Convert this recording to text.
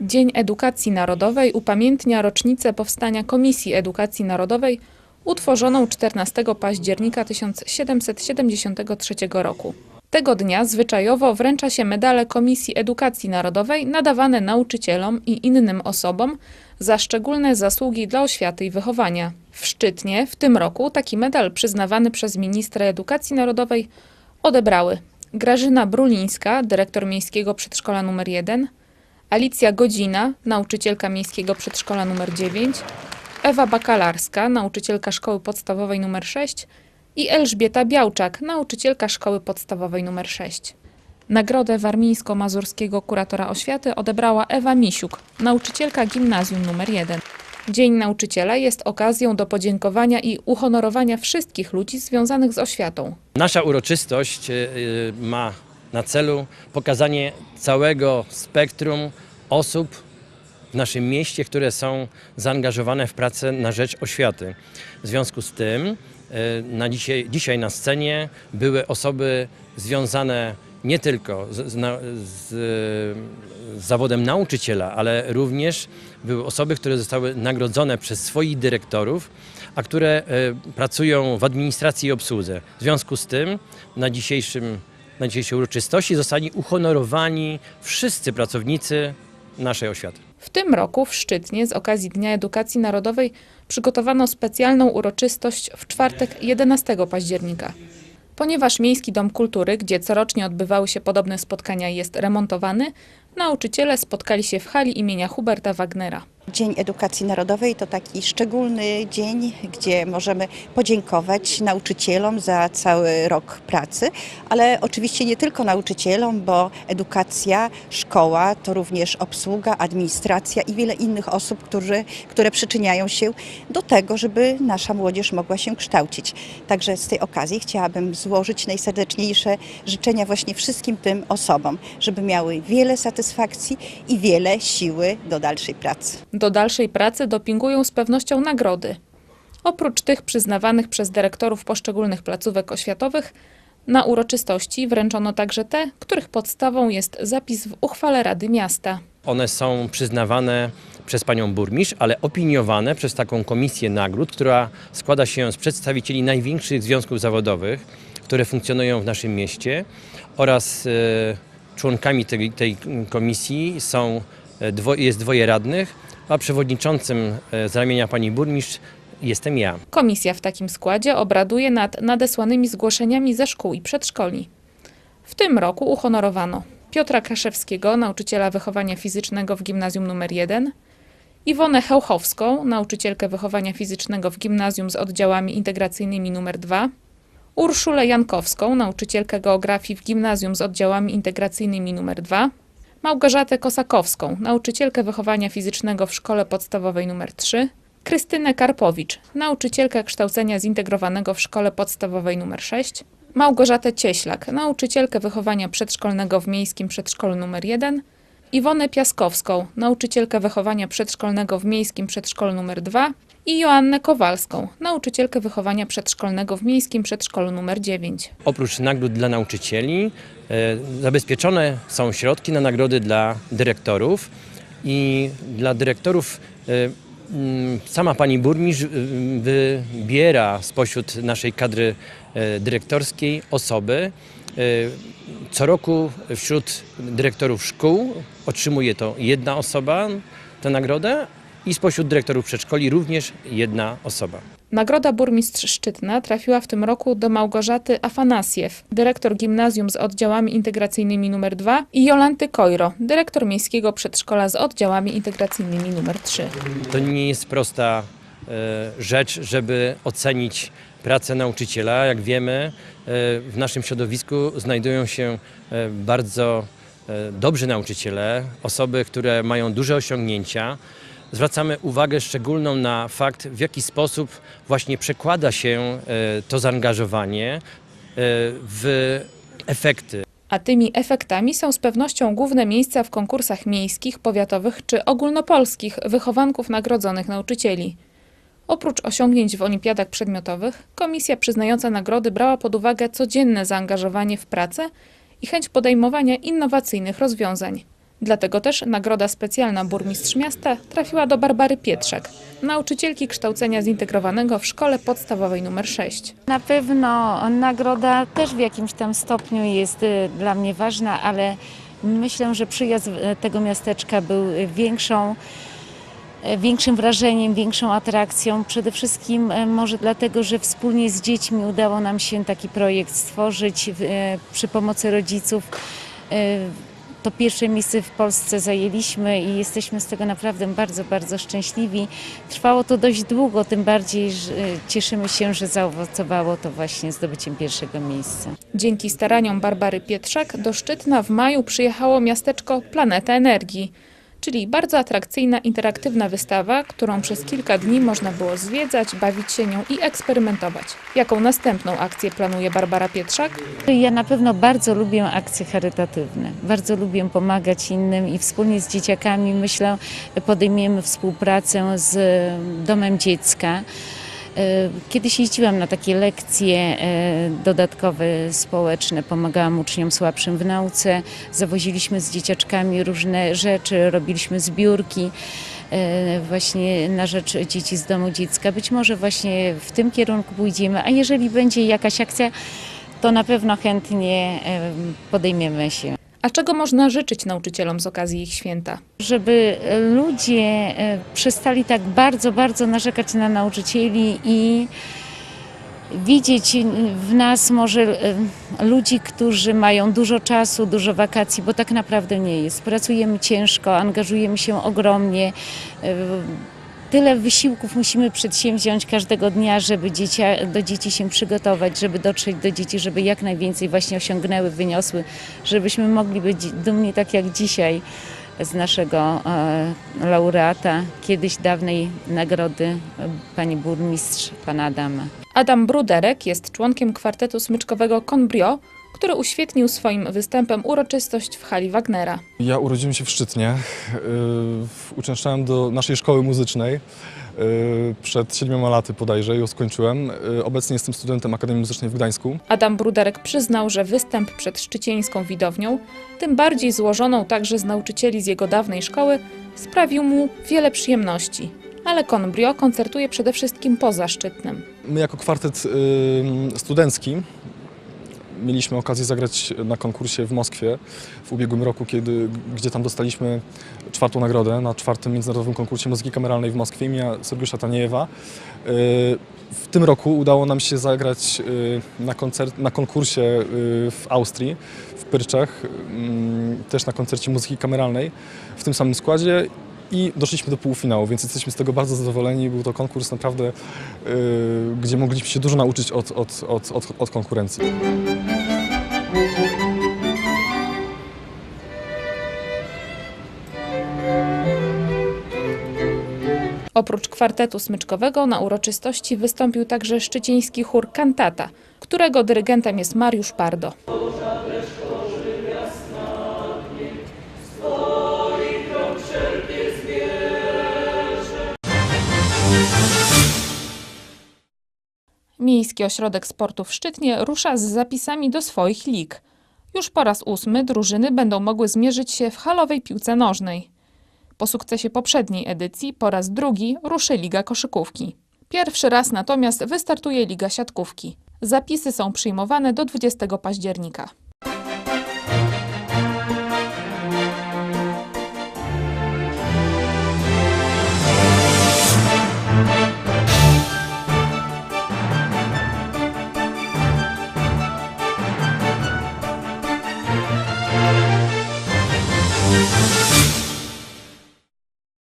Dzień Edukacji Narodowej upamiętnia rocznicę powstania Komisji Edukacji Narodowej utworzoną 14 października 1773 roku. Tego dnia zwyczajowo wręcza się medale Komisji Edukacji Narodowej nadawane nauczycielom i innym osobom za szczególne zasługi dla oświaty i wychowania. W Szczytnie w tym roku taki medal przyznawany przez ministra Edukacji Narodowej odebrały Grażyna Brulińska, dyrektor Miejskiego Przedszkola nr 1, Alicja Godzina, nauczycielka Miejskiego Przedszkola nr 9, Ewa Bakalarska, nauczycielka Szkoły Podstawowej nr 6 i Elżbieta Białczak, nauczycielka Szkoły Podstawowej nr 6. Nagrodę warmińsko-mazurskiego kuratora oświaty odebrała Ewa Misiuk, nauczycielka gimnazjum nr 1. Dzień Nauczyciela jest okazją do podziękowania i uhonorowania wszystkich ludzi związanych z oświatą. Nasza uroczystość y, y, ma na celu pokazanie całego spektrum osób w naszym mieście, które są zaangażowane w pracę na rzecz oświaty. W związku z tym y, na dzisiaj, dzisiaj na scenie były osoby związane nie tylko z, z, z zawodem nauczyciela, ale również były osoby, które zostały nagrodzone przez swoich dyrektorów, a które e, pracują w administracji i obsłudze. W związku z tym na, dzisiejszym, na dzisiejszej uroczystości zostali uhonorowani wszyscy pracownicy naszej oświaty. W tym roku w Szczytnie z okazji Dnia Edukacji Narodowej przygotowano specjalną uroczystość w czwartek 11 października. Ponieważ Miejski Dom Kultury, gdzie corocznie odbywały się podobne spotkania, jest remontowany, nauczyciele spotkali się w hali imienia Huberta Wagnera. Dzień Edukacji Narodowej to taki szczególny dzień, gdzie możemy podziękować nauczycielom za cały rok pracy, ale oczywiście nie tylko nauczycielom, bo edukacja, szkoła to również obsługa, administracja i wiele innych osób, którzy, które przyczyniają się do tego, żeby nasza młodzież mogła się kształcić. Także z tej okazji chciałabym złożyć najserdeczniejsze życzenia właśnie wszystkim tym osobom, żeby miały wiele satysfakcji i wiele siły do dalszej pracy. Do dalszej pracy dopingują z pewnością nagrody. Oprócz tych przyznawanych przez dyrektorów poszczególnych placówek oświatowych, na uroczystości wręczono także te, których podstawą jest zapis w uchwale Rady Miasta. One są przyznawane przez panią burmistrz, ale opiniowane przez taką komisję nagród, która składa się z przedstawicieli największych związków zawodowych, które funkcjonują w naszym mieście oraz e, członkami tej, tej komisji są e, jest dwoje radnych, a przewodniczącym e, z ramienia pani burmistrz jestem ja. Komisja w takim składzie obraduje nad nadesłanymi zgłoszeniami ze szkół i przedszkoli. W tym roku uhonorowano Piotra Kraszewskiego, nauczyciela wychowania fizycznego w gimnazjum nr 1, Iwonę Hełchowską, nauczycielkę wychowania fizycznego w gimnazjum z oddziałami integracyjnymi nr 2, Urszulę Jankowską, nauczycielkę geografii w gimnazjum z oddziałami integracyjnymi nr 2, Małgorzatę Kosakowską, nauczycielkę wychowania fizycznego w szkole podstawowej nr 3, Krystynę Karpowicz, nauczycielkę kształcenia zintegrowanego w szkole podstawowej nr 6, Małgorzatę Cieślak, nauczycielkę wychowania przedszkolnego w miejskim przedszkolu nr 1, Iwonę Piaskowską, nauczycielkę wychowania przedszkolnego w miejskim przedszkolu nr 2 i Joannę Kowalską, nauczycielkę wychowania przedszkolnego w miejskim przedszkolu nr 9. Oprócz nagród dla nauczycieli e, zabezpieczone są środki na nagrody dla dyrektorów i dla dyrektorów e, mm, sama pani burmistrz y, wybiera spośród naszej kadry e, dyrektorskiej osoby. E, Co roku wśród dyrektorów szkół otrzymuje to jedna osoba tę nagrodę i spośród dyrektorów przedszkoli również jedna osoba. Nagroda Burmistrz Szczytna trafiła w tym roku do Małgorzaty Afanasjew, dyrektor gimnazjum z oddziałami integracyjnymi nr 2 i Jolanty Kojro, dyrektor miejskiego przedszkola z oddziałami integracyjnymi nr 3. To nie jest prosta e, rzecz, żeby ocenić pracę nauczyciela. Jak wiemy, e, w naszym środowisku znajdują się e, bardzo dobrzy nauczyciele, osoby, które mają duże osiągnięcia. Zwracamy uwagę szczególną na fakt, w jaki sposób właśnie przekłada się e, to zaangażowanie e, w efekty. A tymi efektami są z pewnością główne miejsca w konkursach miejskich, powiatowych czy ogólnopolskich wychowanków nagrodzonych nauczycieli. Oprócz osiągnięć w olimpiadach przedmiotowych, komisja przyznająca nagrody brała pod uwagę codzienne zaangażowanie w pracę i chęć podejmowania innowacyjnych rozwiązań. Dlatego też nagroda specjalna burmistrz miasta trafiła do Barbary Pietrzak, nauczycielki kształcenia zintegrowanego w szkole podstawowej nr 6. Na pewno nagroda też w jakimś tam stopniu jest y, dla mnie ważna, ale myślę, że przyjazd y, tego miasteczka był większą, y, większym wrażeniem, większą atrakcją. Przede wszystkim może dlatego, że wspólnie z dziećmi udało nam się taki projekt stworzyć przy pomocy rodziców. To pierwsze miejsce w Polsce zajęliśmy i jesteśmy z tego naprawdę bardzo, bardzo szczęśliwi. Trwało to dość długo, tym bardziej że y, cieszymy się, że zaowocowało to właśnie zdobyciem pierwszego miejsca. Dzięki staraniom Barbary Pietrzak do Szczytna w maju przyjechało miasteczko Planeta Energii, czyli bardzo atrakcyjna, interaktywna wystawa, którą przez kilka dni można było zwiedzać, bawić się nią i eksperymentować. Jaką następną akcję planuje Barbara Pietrzak? Ja na pewno bardzo lubię akcje charytatywne, bardzo lubię pomagać innym i wspólnie z dzieciakami myślę podejmiemy współpracę z Domem Dziecka. E, Kiedyś jeździłam na takie lekcje e, dodatkowe społeczne, pomagałam uczniom słabszym w nauce, zawoziliśmy z dzieciaczkami różne rzeczy, robiliśmy zbiórki e, właśnie na rzecz dzieci z domu dziecka. Być może właśnie w tym kierunku pójdziemy, a jeżeli będzie jakaś akcja, to na pewno chętnie podejmiemy się. A czego można życzyć nauczycielom z okazji ich święta? Żeby ludzie e, przestali tak bardzo, bardzo narzekać na nauczycieli i widzieć w nas może e, ludzi, którzy mają dużo czasu, dużo wakacji, bo tak naprawdę nie jest. Pracujemy ciężko, angażujemy się ogromnie. Tyle wysiłków musimy przedsięwziąć każdego dnia, żeby dziecia, do dzieci się przygotować, żeby dotrzeć do dzieci, żeby jak najwięcej właśnie osiągnęły, wyniosły, żebyśmy mogli być dumni tak jak dzisiaj z naszego e, laureata, kiedyś dawnej nagrody e, pani burmistrz, pana Adama. Adam Bruderek jest członkiem kwartetu smyczkowego Conbrio, który uświetnił swoim występem uroczystość w hali Wagnera. Ja urodziłem się w Szczytnie. Yy, Uczęszczałem do naszej szkoły muzycznej yy, przed siedmioma laty bodajże, ją skończyłem. Yy, Obecnie jestem studentem Akademii Muzycznej w Gdańsku. Adam Bruderek przyznał, że występ przed szczycieńską widownią, tym bardziej złożoną także z nauczycieli z jego dawnej szkoły, sprawił mu wiele przyjemności. Ale Conbrio koncertuje przede wszystkim poza Szczytnem. My jako kwartet studencki mieliśmy okazję zagrać na konkursie w Moskwie w ubiegłym roku, kiedy, gdzie tam dostaliśmy czwartą nagrodę na czwartym międzynarodowym konkursie muzyki kameralnej w Moskwie imienia Sergiusza Taniejewa. Yy, W tym roku udało nam się zagrać yy, na, koncert, na konkursie yy, w Austrii, w Pyrczach, też na koncercie muzyki kameralnej w tym samym składzie i doszliśmy do półfinału, więc jesteśmy z tego bardzo zadowoleni. Był to konkurs naprawdę, gdzie mogliśmy się dużo nauczyć od, od, od, od, od konkurencji. Oprócz kwartetu smyczkowego na uroczystości wystąpił także szczycieński chór Cantata, którego dyrygentem jest Mariusz Pardo. Miejski Ośrodek Sportu w Szczytnie rusza z zapisami do swoich lig. Już po raz ósmy drużyny będą mogły zmierzyć się w halowej piłce nożnej. Po sukcesie poprzedniej edycji po raz drugi ruszy Liga Koszykówki. Pierwszy raz natomiast wystartuje Liga Siatkówki. Zapisy są przyjmowane do 20 października.